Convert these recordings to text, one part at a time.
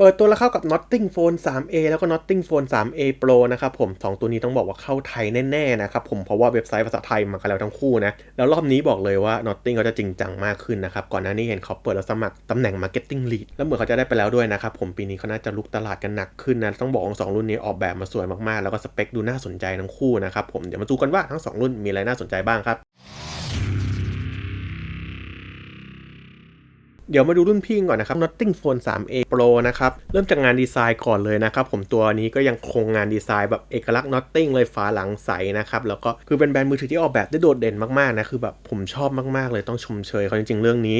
เปิดตัวแล้วเข้ากับ Notting Phone 3a แล้วก็ Notting Phone 3a Pro นะครับผม 2 ตัวนี้ต้องบอกว่าเข้าไทยแน่ๆนะครับผมเพราะว่าเว็บไซต์ภาษาไทยมากันแล้วทั้งคู่นะ แล้วรอบนี้บอกเลยว่า Notting เขาจะจริงจังมากขึ้นนะครับ ก่อนหน้านี้เห็นเขาเปิดแล้วสมัครตำแหน่ง Marketing Lead แล้วเหมือนเขาจะได้ไปแล้วด้วยนะครับผมปีนี้เขาน่าจะลุกตลาดกันหนักขึ้นนะต้องบอกว่าสองรุ่นนี้ออกแบบมาสวยมากๆ แล้วก็สเปคดูน่าสนใจทั้งคู่นะครับผมเดี๋ยวมาดูกันว่าทั้งสองรุ่นมีอะไรน่าสนใจบ้างครับ เดี๋ยวมาดูรุ่นพี่ก่อนนะครับ Notting Phone 3a Pro นะครับ เริ่มจากงานดีไซน์ก่อนเลยนะครับ ผมตัวนี้ก็ยังคงงานดีไซน์แบบเอกลักษณ์ Notting เลยฝาหลังใสนะครับ แล้วก็คือเป็นแบรนด์มือถือที่ออกแบบได้โดดเด่นมากๆนะ คือแบบผมชอบมากๆเลยต้องชมเชยเขาจริงๆเรื่องนี้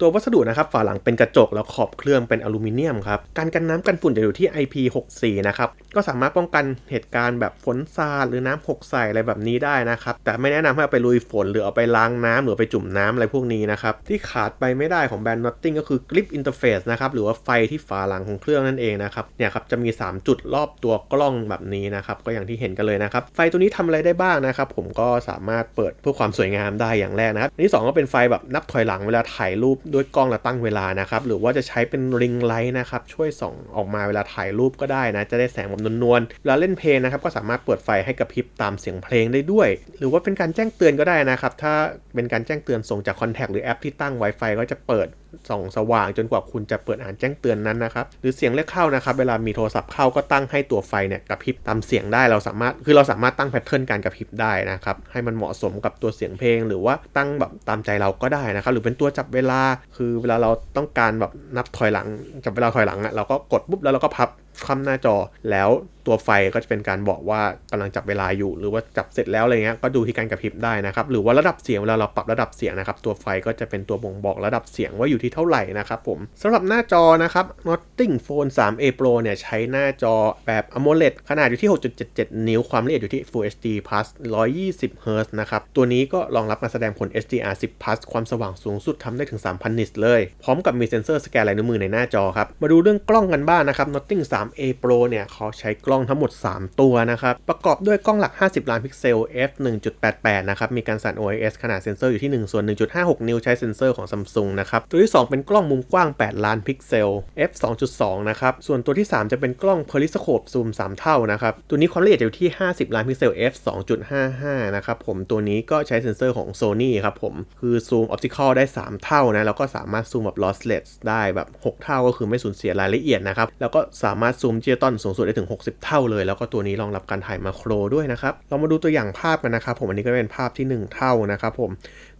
ตัววัสดุนะครับฝาหลังเป็นกระจกแล้วขอบเครื่องเป็นอลูมิเนียมครับการกันน้ำกันฝุ่นจะอยู่ที่ IP64 นะครับก็สามารถป้องกันเหตุการณ์แบบฝนซาหรือน้ำหกใส่อะไรแบบนี้ได้นะครับแต่ไม่แนะนำให้เอาไปลุยฝนหรือเอาไปล้างน้ำหรือไปจุ่มน้ำอะไรพวกนี้นะครับที่ขาดไปไม่ได้ของแบรนด์ Notting ก็คือกริปอินเทอร์เฟซนะครับหรือว่าไฟที่ฝาหลังของเครื่องนั่นเองนะครับเนี่ยครับจะมี 3 จุดรอบตัวกล้องแบบนี้นะครับก็อย่างที่เห็นกันเลยนะครับไฟตัวนี้ทำอะไรได้บ้างนะครับผมก็สามารถเปิดเพื่อความสวยงามได้อย่างแรกนะครับอันที่ 2 ก็เป็นไฟแบบนับถอยหลังเวลาถ่ายรูปด้วยกล้องและตั้งเวลานะครับ หรือว่าจะใช้เป็นริงไลท์นะครับ ช่วยส่องออกมาเวลาถ่ายรูปก็ได้นะ จะได้แสงแบบนวลๆเวลาเล่นเพลงนะครับ ก็สามารถเปิดไฟให้กระพริบตามเสียงเพลงได้ด้วย หรือว่าเป็นการแจ้งเตือนก็ได้นะครับ ถ้าเป็นการแจ้งเตือนส่งจากคอนแทคหรือแอปที่ตั้ง Wi-Fi ก็จะเปิดส่องสว่างจนกว่าคุณจะเปิดอ่านแจ้งเตือนนั้นนะครับ หรือเสียงเรียกเข้านะครับ เวลามีโทรศัพท์เข้าก็ตั้งให้ตัวไฟเนี่ยกระพริบตามเสียงได้เราสามารถคือเราสามารถตั้งแพทเทิร์นการกระพริบได้นะครับ ให้มันเหมาะสมกับตัวเสียงเพลง หรือว่าตั้งแบบตามใจเราก็ได้นะครับ หรือเป็นตัวจับเวลา คือเวลาเราต้องการแบบนับถอยหลังจับเวลาถอยหลังอะเราก็กดปุ๊บแล้วเราก็พับ คว่ำหน้าจอแล้วตัวไฟก็จะเป็นการบอกว่ากำลังจับเวลาอยู่ หรือว่าจับเสร็จแล้วอะไรเงี้ยก็ดูที่การกระพริบได้นะครับหรือว่าระดับเสียงเวลาเราปรับระดับเสียงนะครับตัวไฟก็จะเป็นตัวบ่งบอกระดับเสียงว่าอยู่ที่เท่าไหร่นะครับผมสำหรับหน้าจอนะครับ Notting Phone 3a Pro เนี่ยใช้หน้าจอแบบ AMOLED ขนาดอยู่ที่ 6.77 นิ้วความละเอียดอยู่ที่ Full HD Plus 120 Hz นะครับตัวนี้ก็รองรับการแสดงผล HDR 10 Plus ความสว่างสูงสุดทำได้ถึง 3,000 นิตเลย พร้อมกับมีเซ็นเซอร์สแกนลายนิ้วมือในหน้าจอครับมาดูเรื่องกล้องกันบ้างนะครับ Notting 3a Pro เนี่ยเขาใช้กล้องทั้งหมด 3 ตัวนะครับ ประกอบด้วยกล้องหลัก 50 ล้านพิกเซล f 1.88 นะครับ มีการสั่น OIS ขนาดเซ็นเซอร์อยู่ที่ 1 ส่วน 1.56 นิ้วใช้เซ็นเซอร์ของ Samsung นะครับ ตัวที่ 2 เป็นกล้องมุมกว้าง 8 ล้านพิกเซล f 2.2 นะครับ ส่วนตัวที่ 3 จะเป็นกล้องเพลิสโคปซูม 3 เท่านะครับ ตัวนี้ความละเอียดอยู่ที่ 50 ล้านพิกเซล f 2.55 นะครับผม ตัวนี้ก็ใช้เซ็นเซอร์ของ Sony ครับผม คือซูมออปติคอลได้ 3 เท่านะ แล้วก็สามารถซูมแบบ lossless ได้แบบ 6 เท่าก็คือไม่สูญเสียรายละเอียดนะครับ แล้วก็สามารถซูมดิจิตอลสูงสุดได้ถึง 60 เท่าเลย แล้วก็ตัวนี้รองรับการถ่ายมาโครด้วยนะครับ เรามาดูตัวอย่างภาพกันนะครับ ผมอันนี้ก็เป็นภาพที่ 1 เท่านะครับผม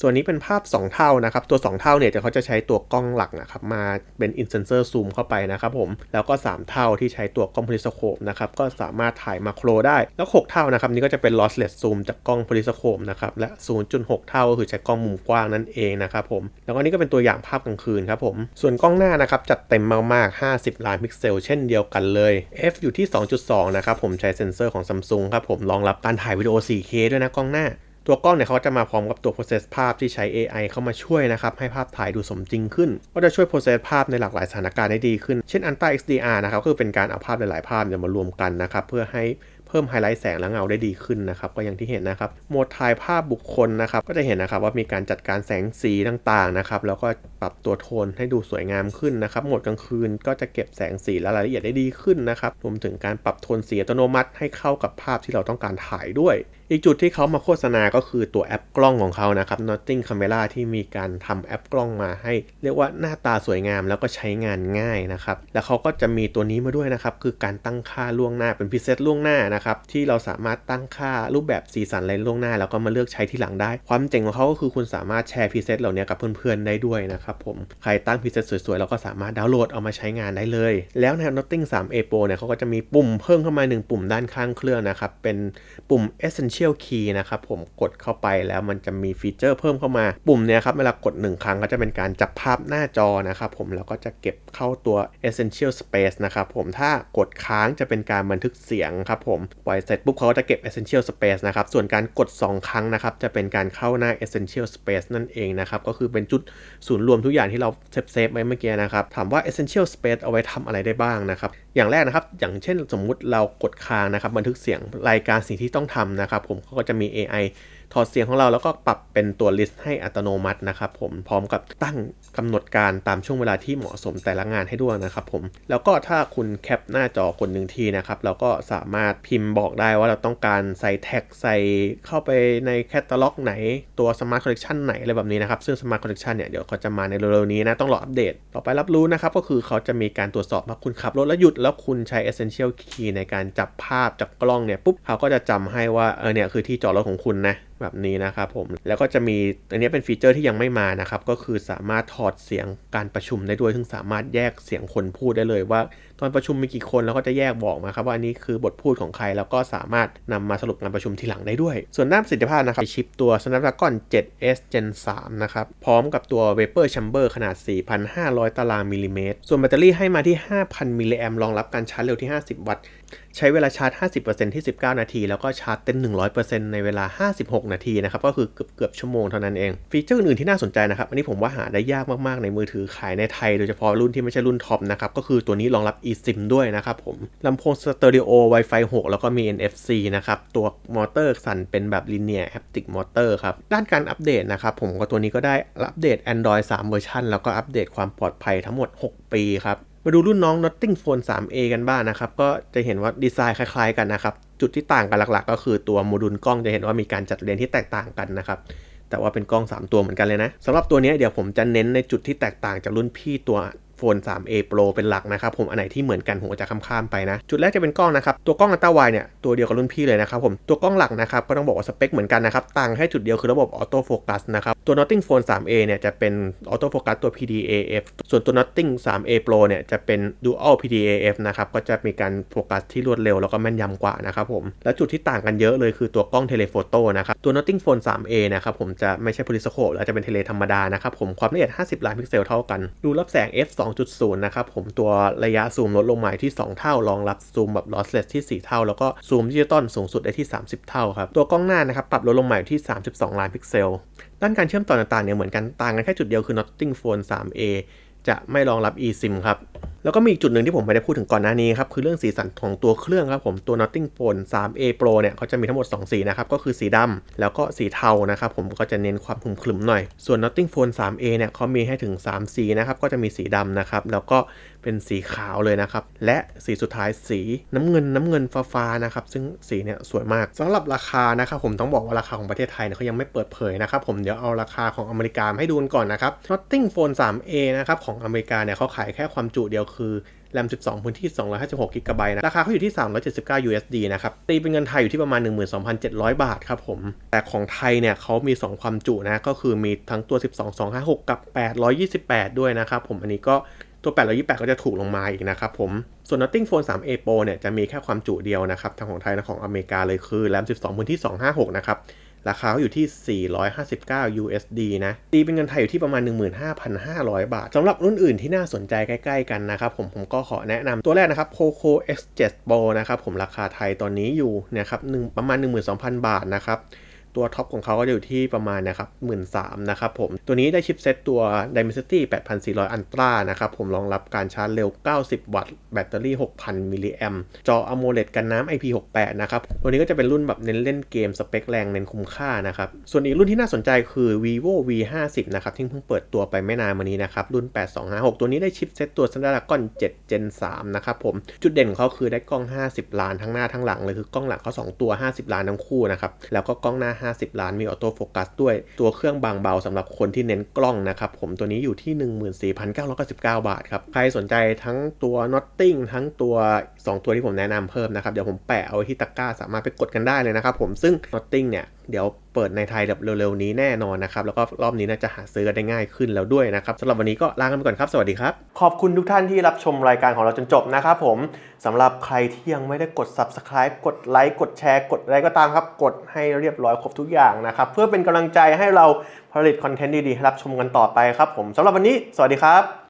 ส่วนนี้เป็นภาพ 2 เท่านะครับ ตัว 2 เท่าเนี่ยจะเขาจะใช้ตัวกล้องหลักนะครับมาเป็นอินเซนเซอร์ซูมเข้าไปนะครับผมแล้วก็ 3 เท่าที่ใช้ตัวกล้องพลิสโคปนะครับก็สามารถถ่ายมาโครได้ แล้ว 6 เท่านะครับนี่ก็จะเป็น lossless zoom จากกล้องพลิสโคปนะครับและ 0.6 เท่าก็คือใช้กล้องมุมกว้างนั่นเองนะครับผมแล้วก็นี่ก็เป็นตัวอย่างภาพกลางคืนครับผมส่วนกล้องหน้านะครับจัดเต็มมากๆ 50 ล้านพิกเซล เช่นเดียวกันเลย f อยู่ที่ 2.2 นะครับผมใช้เซ็นเซอร์ของ Samsung ครับผมรองรับการถ่ายวิดีโอ 4K ด้วยนะกล้องหน้า ตัวกล้องเนี่ยเขาจะมาพร้อมกับตัว process ภาพที่ใช้ AI เข้ามาช่วยนะครับ ให้ภาพถ่ายดูสมจริงขึ้น ก็จะช่วย process ภาพในหลากหลายสถานการณ์ได้ดีขึ้น เช่น Ultra XDR นะครับก็คือเป็นการเอาภาพหลายๆภาพเนี่ยมารวมกันนะครับเพื่อให้ เพิ่มไฮไลท์แสงและเงาได้ดีขึ้นนะครับก็อย่างที่เห็นนะครับโหมดถ่ายภาพบุคคลนะครับก็จะเห็นนะครับว่ามีการจัดการแสงสีต่างๆนะครับแล้วก็ปรับตัวโทนให้ดูสวยงามขึ้นนะครับโหมดกลางคืนก็จะเก็บแสงสีและรายละเอียดได้ดีขึ้นนะครับรวมถึงการปรับโทนสีอัตโนมัติให้เข้ากับภาพที่เราต้องการถ่ายด้วย อีกจุดที่เขามาโฆษณาก็คือตัวแอปกล้องของเขานะครับ Notting Camera ที่มีการทำแอปกล้องมาให้ เรียกว่าหน้าตาสวยงามแล้วก็ใช้งานง่ายนะครับแล้วเขาก็จะมีตัวนี้มาด้วยนะครับคือการตั้งค่าล่วงหน้าเป็นพิเศษล่วงหน้านะครับที่เราสามารถตั้งค่ารูปแบบสีสันอะไรล่วงหน้า แล้วก็มาเลือกใช้ที่หลังได้ ความเจ๋งของเขาก็คือคุณสามารถแชร์พิเศษเหล่านี้กับเพื่อนๆได้ด้วยนะครับผมใครตั้งพิเศษสวยๆเราก็สามารถดาวน์โหลดเอามาใช้งานได้เลย แล้วใน Notting 3a Pro เนี่ยเขาก็จะมีปุ่มเพิ่มเข้ามาหนึ่งปุ่มด้านข้างเครื่องนะครับเป็นปุ่ม Essential Key นะครับผมกดเข้าไปแล้วมันจะมีฟีเจอร์เพิ่มเข้ามาปุ่มเนี้ยครับเวลากด 1 ครั้งก็จะเป็นการจับภาพหน้าจอนะครับผมแล้วก็จะเก็บเข้าตัว Essential Space นะครับผมถ้ากดค้างจะเป็นการบันทึกเสียงครับผมปล่อยเสร็จปุ๊บเขาก็จะเก็บ Essential Space นะครับ ส่วนการกด 2 ครั้งนะครับ จะเป็นการเข้าหน้า Essential Space นั่นเองนะครับ ก็คือเป็นจุดศูนย์รวมทุกอย่างที่เราเซฟเซฟไว้เมื่อกี้นะครับ ถามว่า Essential Space เอาไว้ทำอะไรได้บ้างนะครับ อย่างแรกนะครับ อย่างเช่นสมมุติเรากดค้างนะครับ บันทึกเสียงรายการสิ่งที่ต้องทำนะครับ ผมเขาก็จะมี AI ถอดเสียงของเราแล้วก็ปรับเป็นตัวลิสต์ให้อัตโนมัตินะครับผมพร้อมกับตั้งกำหนดการตามช่วงเวลาที่เหมาะสมแต่ละงานให้ด้วยนะครับผมแล้วก็ถ้าคุณแคปหน้าจอคนหนึ่งทีนะครับเราก็สามารถพิมพ์บอกได้ว่าเราต้องการใส่แท็กใส่เข้าไปในแคตตาล็อกไหนตัว Smart Collection ไหนอะไรแบบนี้นะครับซึ่ง Smart Collection เนี่ยเดี๋ยวเขาจะมาในเร็วๆนี้นะต้องรออัปเดต ต่อไปรับรู้นะครับก็คือเขาจะมีการตรวจสอบว่าคุณขับรถแล้วหยุดแล้วคุณใช้ Essential Key ในการจับภาพจากกล้องเนี่ยปุ๊บเขาก็จะจำให้ว่าเออเนี่ยคือที่จอดรถของคุณนะแบบนี้นะครับผม แล้วก็จะมีอันนี้เป็นฟีเจอร์ที่ยังไม่มานะครับ ก็คือสามารถถอดเสียงการประชุมได้ด้วย ซึ่งสามารถแยกเสียงคนพูดได้เลยว่า ตอนประชุมมีกี่คนแล้วก็จะแยกบอกมาครับว่าอันนี้คือบทพูดของใคร แล้วก็สามารถนำมาสรุปการประชุมทีหลังได้ด้วย ส่วนด้านประสิทธิภาพนะครับชิปตัว Snapdragon 7S Gen 3 นะครับ พร้อมกับตัว Vapor Chamber ขนาด 4,500 ตารางมิลลิเมตร ส่วนแบตเตอรี่ให้มาที่ 5,000 มิลลิแอมรองรับการชาร์จเร็วที่ 50 วัตต์ ใช้เวลาชาร์จ 50%ที่ 19 นาที แล้วก็ชาร์จเต็ม 100%ในเวลา 56 นาทีนะครับ ก็คือเกือบเกือบชั่วโมงเท่านั้นเอง ฟีเจอร์อื่นๆที่น่าสนใจนะครับ อันนี้ผมว่าหาได้ยากมากๆ ในมือถือขายในไทย โดยเฉพาะรุ่นที่ไม่ใช่รุ่นท็อปนะครับ ก็คือตัวนี้รองรับ eSIM ด้วยนะครับผมลำโพงสเตอริโอ Wi-Fi 6 แล้วก็มี NFC นะครับ ตัวมอเตอร์สั่นเป็นแบบ linear haptic motor ครับ ด้านการอัปเดตนะครับผมก็ตัวนี้ก็ได้อัปเดต Android 3 เวอร์ชันแล้วก็อัปเดตความปลอดภัยทั้งหมด 6 ปีครับ มาดูรุ่นน้อง Notting Phone 3A กันบ้างนะครับ ก็จะเห็นว่าดีไซน์คล้ายๆกันนะครับ จุดที่ต่างกันหลักๆ ก็คือตัวโมดูลกล้องจะเห็นว่ามีการจัดเรียงที่แตกต่างกันนะครับ แต่ว่าเป็นกล้อง 3 ตัวเหมือนกันเลยนะสำหรับตัวนี้เดี๋ยวผมจะเน้นในจุดที่แตกต่างจากรุ่นพี่ตัว โฟน 3A Pro เป็นหลักนะครับผมอันไหนที่เหมือนกันผมก็จะข้ามๆไปนะ จุดแรกจะเป็นกล้องนะครับ ตัวกล้องอัลตร้าไวเนี่ยตัวเดียวกับรุ่นพี่เลยนะครับผมตัวกล้องหลักนะครับก็ต้องบอกว่าสเปคเหมือนกันนะครับต่างแค่จุดเดียวคือระบบออโต้โฟกัสนะครับตัว Notting Phone 3A เนี่ยจะเป็นออโต้โฟกัสตัว PDAF ส่วนตัว Notting 3A Pro เนี่ยจะเป็น Dual PDAF นะครับก็จะมีการโฟกัสที่รวดเร็วแล้วก็แม่นยำกว่านะครับผมแล้วจุดที่ต่างกันเยอะเลยคือตัวกล้องเทเลโฟโต้นะครับตัว Notting Phone 3A นะครับผมจะไม่ใช่ Periscope แล้วจะเป็นเทเลธรรมดานะครับผมความละเอียด 50 ล้านพิกเซลเท่ากันรูรับแสง f 2.0 นะครับผมตัวระยะซูมลดลงมาที่ 2 เท่ารองรับซูมแบบ lossless ที่ 4 เท่า แล้วก็ซูมดิจิตอลสูงสุดได้ที่ 30 เท่าครับ ตัวกล้องหน้านะครับปรับลดลงมาอยู่ที่ 32 ล้านพิกเซล ด้านการเชื่อมต่อต่างๆเนี่ยเหมือนกันต่างกันแค่จุดเดียวคือ Notting Phone 3A จะไม่รองรับ eSIM ครับ แล้วก็มีอีกจุดหนึ่งที่ผมไม่ได้พูดถึงก่อนหน้านี้ครับ คือเรื่องสีสันของตัวเครื่องครับผมตัว Notting Phone 3A Pro เนี่ยเขาจะมีทั้งหมด 2 สีนะครับ ก็คือสีดำแล้วก็สีเทานะครับผมก็จะเน้นความคลุมคลึมหน่อย ส่วน Notting Phone 3A เนี่ยเขามีให้ถึง 3 สีนะครับ ก็จะมีสีดำนะครับ แล้วก็เป็นสีขาวเลยนะครับ และสีสุดท้ายสีน้ำเงินน้ำเงินฟ้าๆนะครับ ซึ่งสีเนี่ยสวยมากสำหรับราคานะครับผมต้องบอกว่าราคาของประเทศไทยเนี่ยเขายังไม่เปิดเผยนะครับผมเดี๋ยวเอาราคาของอเมริกามาให้ดูกันก่อนนะครับ Notting Phone 3A นะครับของอเมริกาเนี่ยเขาขายแค่ความจุเดียวคือ แรม 12 พื้นที่ 256กิกะไบต์นะ ราคาเขาอยู่ที่ 379 USD นะครับ ตีเป็นเงินไทยอยู่ที่ประมาณ 12,700 บาทครับผม แต่ของไทยเนี่ยเขามี 2 ความจุนะ ก็คือมีทั้งตัว 12 256 กับ 828 ด้วยนะครับผม อันนี้ก็ตัว 828 ก็จะถูกลงมาอีกนะครับผม ส่วน Notting Phone 3A Pro เนี่ยจะมีแค่ความจุเดียวนะครับ ทางของไทยและของอเมริกาเลยคือแรม 12 พื้นที่ 256 นะครับ ราคาอยู่ที่ 459 USD นะ ตีเป็นเงินไทยอยู่ที่ประมาณ 15,500 บาท สำหรับรุ่นอื่นที่น่าสนใจใกล้ๆกันนะครับผมผมก็ขอแนะนำตัวแรกนะครับ Poco X7 Pro นะครับผมราคาไทยตอนนี้อยู่นะครับประมาณ 12,000 บาทนะครับ ตัวท็อปของเขาก็จะอยู่ที่ประมาณนะครับหมื่นสามนะครับผม ตัวนี้ได้ชิปเซตตัว Dimensity 8400 Ultra นะครับผมรองรับการชาร์จเร็ว 90 วัตต์ แบตเตอรี่ 6,000 มิลลิแอมจอ AMOLED กันน้ำ IP68 นะครับ ตัวนี้ก็จะเป็นรุ่นแบบเน้นเล่นเกมสเปคแรงเน้นคุ้มค่านะครับ ส่วนอีกรุ่นที่น่าสนใจคือ vivo V50 นะครับที่เพิ่งเปิดตัวไปไม่นานมานี้นะครับ รุ่น 8256 ตัวนี้ได้ชิปเซตตัว Snapdragon 7 Gen 3นะครับผม จุดเด่นของเขาคือได้กล้อง 50 ล้านทั้งหน้าทั้งหลังเลยคือกล้องหลังเขา2ตัว 50 ล้านทั้งคู่นะครับแล้วก็กล้องหน้า50 ล้านมีออโต้โฟกัสด้วย ตัวเครื่องบางเบาสำหรับคนที่เน้นกล้องนะครับผมตัวนี้อยู่ที่ 14,999 บาทครับ ใครสนใจทั้งตัว Notting ทั้งตัว 2 ตัวที่ผมแนะนำเพิ่มนะครับ เดี๋ยวผมแปะเอาไว้ที่ตะกร้าสามารถไปกดกันได้เลยนะครับผมซึ่ง Notting เนี่ย เดี๋ยวเปิดในไทยแบบเร็วๆนี้แน่นอนนะครับ แล้วก็รอบนี้น่าจะหาซื้อกันได้ง่ายขึ้นแล้วด้วยนะครับสำหรับวันนี้ก็ลากันไปก่อนครับ สวัสดีครับ ขอบคุณทุกท่านที่รับชมรายการของเราจนจบนะครับผมสำหรับใครที่ยังไม่ได้กด subscribe กดไลค์กดแชร์กดอะไรก็ตามครับ กดให้เรียบร้อยครบทุกอย่างนะครับ เพื่อเป็นกำลังใจให้เราผลิตคอนเทนต์ดีๆให้รับชมกันต่อไปครับผมสำหรับวันนี้ สวัสดีครับ